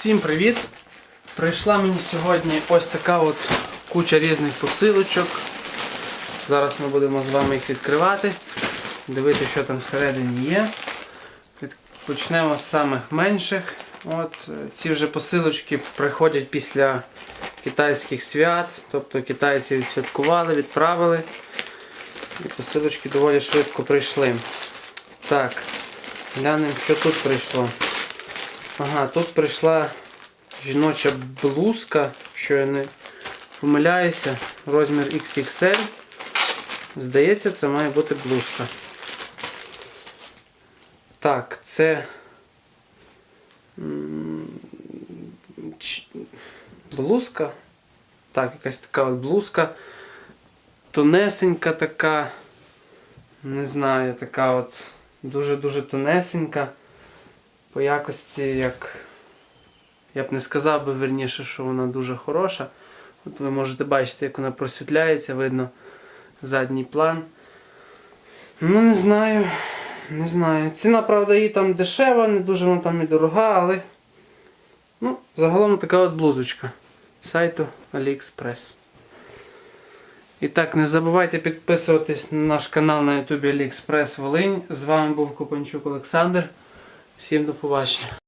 Всім привіт! Прийшла мені сьогодні ось така от куча різних посилочок. Зараз ми будемо з вами їх відкривати, дивитися, що там всередині є. Почнемо з самих менших. От, е, ці вже посилочки приходять після китайських свят, тобто китайці відсвяткували, відправили. І посилочки доволі швидко прийшли. Так, глянемо, що тут прийшло. Ага, тут прийшла жіноча блузка, якщо я не помиляюся, розмір XXL. Здається, це має бути блузка. Так, це блузка. Так, якась така от блузка. Тонесенька така. Не знаю, така от дуже-дуже тонесенька. По якості, як. Я б не сказав би верніше, що вона дуже хороша. От ви можете бачити, як вона просвітляється, видно задній план. Ну, не знаю. Не знаю. Ціна, правда, її там дешева, не дуже вона там і дорога, але. Ну, загалом така от блузочка. Сайту AliExpress. І так, не забувайте підписуватись на наш канал на YouTube AliExpress Волинь. З вами був Купанчук Олександр. Всім до побачення.